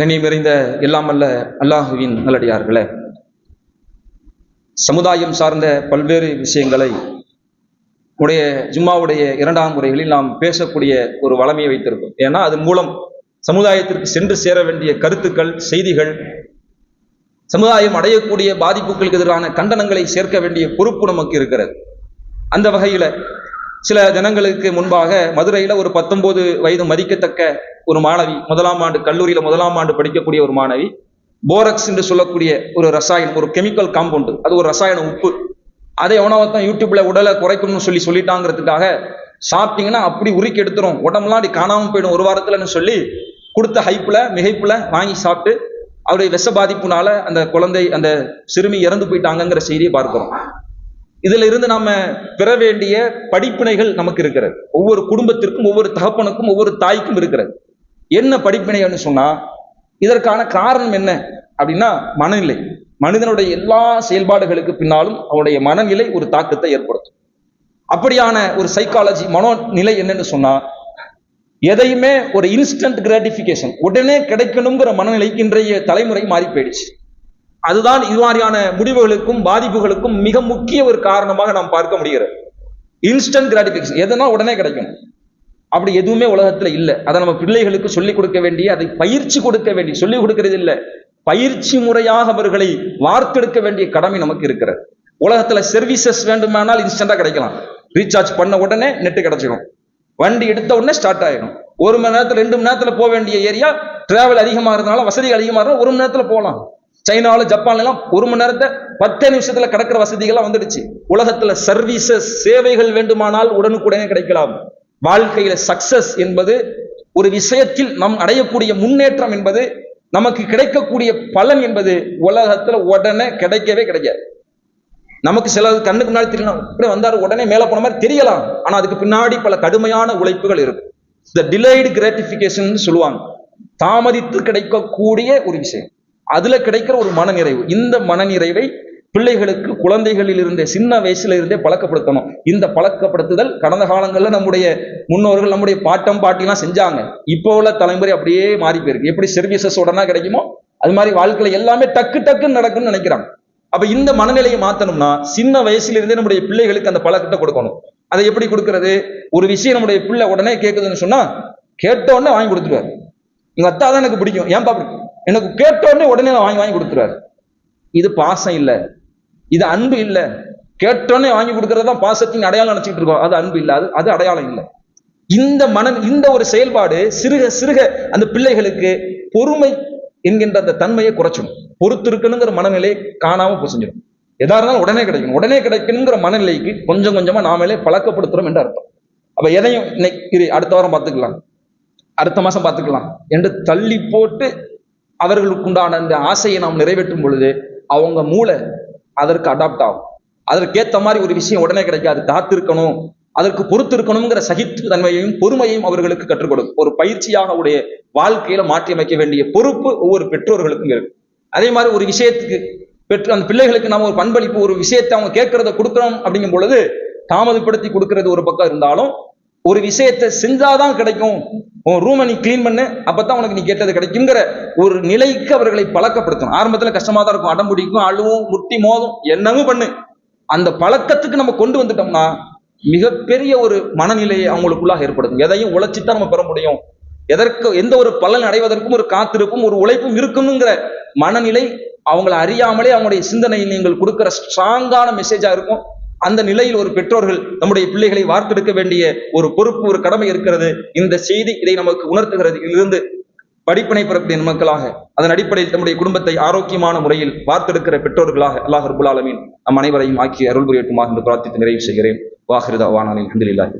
கண்ணியம் நிறைந்த எல்லாமல்ல அல்லாஹுவின் நல்லடியார்களே. சமுதாயம் சார்ந்த பல்வேறு விஷயங்களை உடைய ஜும்மாவுடைய இரண்டாம் முறைகளில் நாம் பேசக்கூடிய ஒரு வளமையை வைத்திருக்கோம். ஏன்னா அதன் மூலம் சமுதாயத்திற்கு சென்று சேர வேண்டிய கருத்துக்கள் செய்திகள் சமுதாயம் அடையக்கூடிய பாதிப்புகளுக்கு எதிரான கண்டனங்களை சேர்க்க வேண்டிய பொறுப்பு நமக்கு இருக்கிறது. அந்த வகையில சில தினங்களுக்கு முன்பாக மதுரையில் ஒரு பத்தொன்பது வயது மதிக்கத்தக்க ஒரு மாணவி முதலாம் ஆண்டு கல்லூரியில் முதலாம் ஆண்டு படிக்கக்கூடிய ஒரு மாணவி போரக்ஸ் என்று சொல்லக்கூடிய ஒரு ரசாயனம் ஒரு கெமிக்கல் காம்பவுண்டு அது ஒரு ரசாயன உப்பு. அதை எவனாவத்தான் யூடியூப்ல உடலை குறைக்கணும்னு சொல்லி சொல்லிட்டாங்கிறதுக்காக சாப்பிட்டீங்கன்னா அப்படி உருக்கி எடுத்துரும். உடம்புலாம் அப்படி காணாமல் போயிடும் ஒரு வாரத்துலன்னு சொல்லி கொடுத்த ஹைப்பில் மிகைப்பில் வாங்கி சாப்பிட்டு அவருடைய விஷ பாதிப்புனால அந்த குழந்தை அந்த சிறுமி இறந்து போயிட்டாங்கங்கிற செய்தியை பார்க்கிறோம். இதுல இருந்து நாம பெற வேண்டிய படிப்பினைகள் நமக்கு இருக்கிறது. ஒவ்வொரு குடும்பத்திற்கும் ஒவ்வொரு தகப்பனுக்கும் ஒவ்வொரு தாய்க்கும் இருக்கிறது. என்ன படிப்பினைன்னு சொன்னா இதற்கான காரணம் என்ன அப்படின்னா மனநிலை. மனிதனுடைய எல்லா செயல்பாடுகளுக்கு பின்னாலும் அவனுடைய மனநிலை ஒரு தாக்கத்தை ஏற்படுத்தும். அப்படியான ஒரு சைக்காலஜி மனோநிலை என்னன்னு சொன்னா எதையுமே ஒரு இன்ஸ்டன்ட் கிராட்டிபிகேஷன் உடனே கிடைக்கணுங்கிற மனநிலைக்கு இன்றைய தலைமுறை மாறி போயிடுச்சு. அதுதான் இது மாதிரியான முடிவுகளுக்கும் பாதிப்புகளுக்கும் மிக முக்கிய ஒரு காரணமாக நாம் பார்க்க முடிகிறது. இன்ஸ்டன்ட் கிராட்டிபிகேஷன் எதனா உடனே கிடைக்கும். அப்படி எதுவுமே உலகத்துல இல்லை. அதை நம்ம பிள்ளைகளுக்கு சொல்லிக் கொடுக்க வேண்டிய அதை பயிற்சி கொடுக்க வேண்டிய சொல்லிக் கொடுக்கிறது இல்லை. பயிற்சி முறையாக அவர்களை வார்த்தெடுக்க வேண்டிய கடமை நமக்கு இருக்கிறது. உலகத்துல சர்வீசஸ் வேண்டுமானால் இன்ஸ்டண்டா கிடைக்கலாம். ரீசார்ஜ் பண்ண உடனே நெட்டு கிடைச்சிடும் வண்டி எடுத்த உடனே ஸ்டார்ட் ஆயிடும். ஒரு மணி நேரத்துல ரெண்டு மணி நேரத்துல போக வேண்டிய ஏரியா டிராவல் அதிகமா இருந்தாலும் வசதிகள் அதிகமா இருந்தாலும் ஒரு மணி நேரத்துல போகலாம். சைனாவில் ஜப்பான்லாம் ஒரு மணி நேரத்தை பத்தே நிமிஷத்துல கிடக்கிற வசதிகள்லாம் வந்துடுச்சு. உலகத்துல சர்வீசஸ் சேவைகள் வேண்டுமானால் உடனுக்குடனே கிடைக்கலாம். வாழ்க்கையில சக்சஸ் என்பது ஒரு விஷயத்தில் நம் அடையக்கூடிய முன்னேற்றம் என்பது நமக்கு கிடைக்கக்கூடிய பலன் என்பது உலகத்துல உடனே கிடைக்கவே கிடைக்காது. நமக்கு சில கண்ணுக்கு முன்னாடி தெரியலாம் இப்படி வந்தாரு உடனே மேல போன மாதிரி தெரியலாம். ஆனா அதுக்கு பின்னாடி பல கடுமையான உழைப்புகள் இருக்கும் இந்த டிலேடு கிராட்டிபிகேஷன் சொல்லுவாங்க. தாமதித்து கிடைக்கக்கூடிய ஒரு விஷயம். அதுல கிடைக்கிற ஒரு மனநிறைவு. இந்த மனநிறைவை பிள்ளைகளுக்கு குழந்தைகளில் இருந்தே சின்ன வயசுல இருந்தே பழக்கப்படுத்தணும். இந்த பழக்கப்படுத்துதல் கடந்த காலங்களில் நம்முடைய முன்னோர்கள் நம்முடைய பாட்டம் பாட்டிலாம் செஞ்சாங்க. இப்போ உள்ள தலைமுறை அப்படியே மாறி போயிருக்கு. எப்படி சர்வீசஸ் உடனே கிடைக்குமோ அது மாதிரி வாழ்க்கையில எல்லாமே டக்கு டக்குன்னு நடக்கும்னு நினைக்கிறாங்க. அப்ப இந்த மனநிலையை மாத்தணும்னா சின்ன வயசுல இருந்தே நம்முடைய பிள்ளைகளுக்கு அந்த பழக்கத்தை கொடுக்கணும். அதை எப்படி கொடுக்கறது? ஒரு விஷயம் நம்முடைய பிள்ளை உடனே கேட்குதுன்னு சொன்னா கேட்ட உடனே வாங்கி கொடுத்துருவாரு. எங்க அத்தா தான் எனக்கு பிடிக்கும். ஏன் பாப்பா எனக்கு கேட்டோடனே உடனே வாங்கி வாங்கி கொடுத்துருவாரு. இது பாசம் இல்லை. இது அன்பு இல்லை. கேட்டோடனே வாங்கி கொடுக்கறது தான் பாசத்தின் அடையாளம் நினைச்சிட்டு இருக்கோம். அது அன்பு இல்லை. அது அது அடையாளம் இல்லை. இந்த மன இந்த ஒரு செயல்பாடு சிறுக சிறுக அந்த பிள்ளைகளுக்கு பொறுமை என்கின்ற அந்த தன்மையை குறைச்சிடும். பொறுத்திருக்கணுங்கிற மனநிலையை காணாம போசிஞ்சிடும். எதா இருந்தாலும் உடனே கிடைக்கணும். உடனே கிடைக்கணுங்கிற மனநிலைக்கு கொஞ்சம் கொஞ்சமா நாமளே பழக்கப்படுத்துறோம் என்று அர்த்தம். அப்ப எதையும் இன்னைக்கு அடுத்த வாரம் பார்த்துக்கலாம். அடுத்த மாசம் பார்த்துக்கலாம் என்று தள்ளி போட்டு அவர்களுக்கு உண்டான அந்த ஆசையை நாம் நிறைவேற்றும் பொழுது அவங்க மூளை அதற்கு அடாப்ட் ஆகும். அதற்கேத்த மாதிரி ஒரு விஷயம் உடனே கிடைக்காது. காத்திருக்கணும். அதற்கு பொறுத்து இருக்கணுங்கிற சகித்து தன்மையையும் பொறுமையும் அவர்களுக்கு கற்றுக் கொடுக்கும் ஒரு பயிற்சியாக உடைய வாழ்க்கையில மாற்றி அமைக்க வேண்டிய பொறுப்பு ஒவ்வொரு பெற்றோர்களுக்கும் இருக்கு. அதே மாதிரி ஒரு விஷயத்துக்கு பெற்று அந்த பிள்ளைகளுக்கு நாம ஒரு பண்பளிப்பு ஒரு விஷயத்தை அவங்க கேட்கறத கொடுக்குறோம் அப்படிங்கும் பொழுது தாமதப்படுத்தி கொடுக்கறது ஒரு பக்கம் இருந்தாலும் ஒரு விஷயத்தை செஞ்சாதான் கிடைக்கும். உன் ரூமை நீ கிளீன் பண்ணு அப்பதான் உனக்கு நீ கேட்டது கிடைக்குங்கிற ஒரு நிலைக்கு அவர்களை பழக்கப்படுத்தணும். ஆரம்பத்துல கஷ்டமா தான் இருக்கும். அடம்புடிக்கும் அழுவும் முட்டி மோதும் என்னவும் பண்ணு. அந்த பழக்கத்துக்கு நம்ம கொண்டு வந்துட்டோம்னா மிகப்பெரிய ஒரு மனநிலையை அவங்களுக்குள்ளாக ஏற்படுத்தும். எதையும் உழைச்சித்தான் நம்ம பெற முடியும். எதற்கு எந்த ஒரு பலன் அடைவதற்கும் ஒரு காத்திருப்பும் ஒரு உழைப்பும் இருக்கணுங்கிற மனநிலை அவங்கள அறியாமலே அவங்களுடைய சிந்தனையில் நீங்கள் கொடுக்குற ஸ்ட்ராங்கான மெசேஜா இருக்கும். அந்த நிலையில் ஒரு பெற்றோர்கள் நம்முடைய பிள்ளைகளை வார்த்தெடுக்க வேண்டிய ஒரு பொறுப்பு ஒரு கடமை இருக்கிறது. இந்த செய்தி இதை நமக்கு உணர்த்துகிறது. இதிலிருந்து படிப்பினை பெறக்கூடிய மக்களாக அதன் அடிப்படையில் நம்முடைய குடும்பத்தை ஆரோக்கியமான முறையில் வார்த்தெடுக்கிற பெற்றோர்களாக அல்லாஹ் ரபுல் ஆலமின் நம் அனைவரையும் ஆக்கி அருள் புரியட்டுமாக என்று பிரார்த்தித்து நிறைவு செய்கிறேன். வாகிருதா வானாலின் அஹமதுல்லாஹி